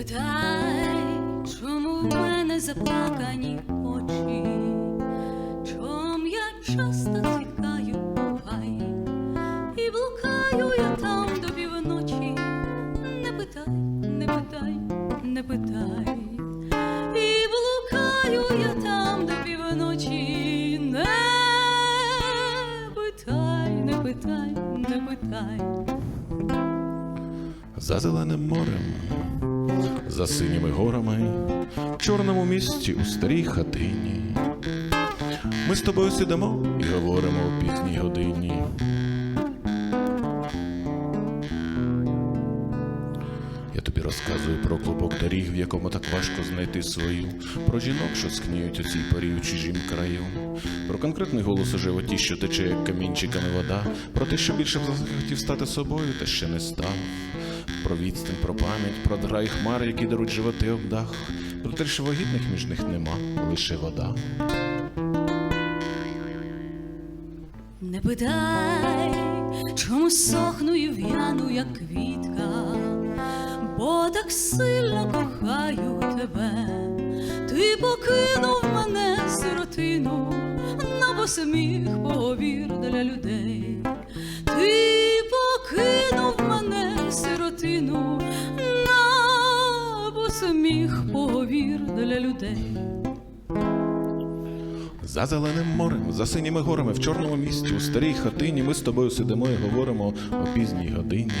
питай, чому в мене заплакані очі, чом я часто тікаю у гай, і блукаю я там до півночі. Не питай, не питай, не питай, блукаю я там до півночі. Питай, не питай, не питай. За зеленим морем, за синіми горами, в чорному місті у старій хатині. Ми з тобою сидимо і говоримо у пізній годині. Я тобі розказую про клубок доріг, в якому так важко знайти свою, про жінок, що скніють у цій порі у чужім краю, про конкретний голос у животі, що тече, як камінчиками вода, про те, що більше б захотів стати собою, та ще не став. Про відстань, про пам'ять, про дра і хмари, які даруть животи об дах, про те, що вагітних між них нема, лише вода. Не питай, чому сохну і в'яну, як квітка, бо так сильно кохаю тебе, ти покинув мене сиротину, на посміх повір для людей, повір для людей. За зеленим морем, за синіми горами, в чорному місті, у старій хатині ми з тобою сидимо і говоримо о пізній годині.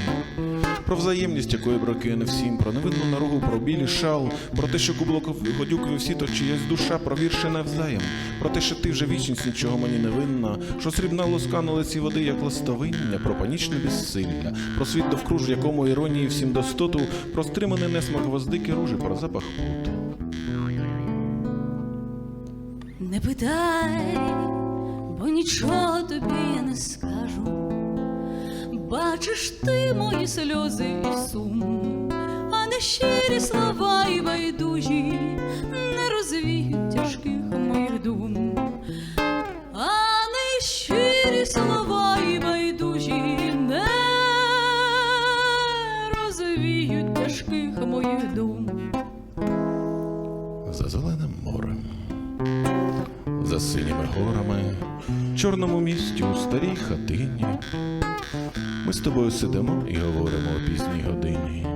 Про взаємність, якої бракує не всім, про невинну наругу, про білі шал, про те, що кублок годюкою всі, то чиясь душа, про навзаєм, про те, що ти вже вічність нічого мені не винна, що срібна луска на лиці води, як ластовиння, про панічне безсилля, про світ довкруж, якому іронії всім достоту, про стриманий несмак гвоздики ружі, про запах поту. Не питай, бо нічого тобі я не скажу. Бачиш ти мої сльози і сум, а не щирі слова і байдужі не розвіють тяжких моїх дум, а не щирі слова і байдужі не розвіють тяжких моїх дум. за зеленим морем, за синіми горами, в чорному місті у старій хатині. Ми з тобою сидимо і говоримо о пізній годині.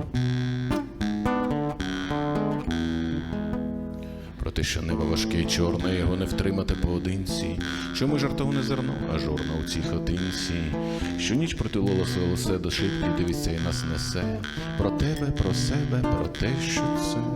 Про те, що небо важке і чорне, його не втримати поодинці, що ми жартовне зерно, а журно у цій хатинці, що ніч притулила своє лице до шибки, дивиться і нас несе. Про тебе, про себе, про те, що це.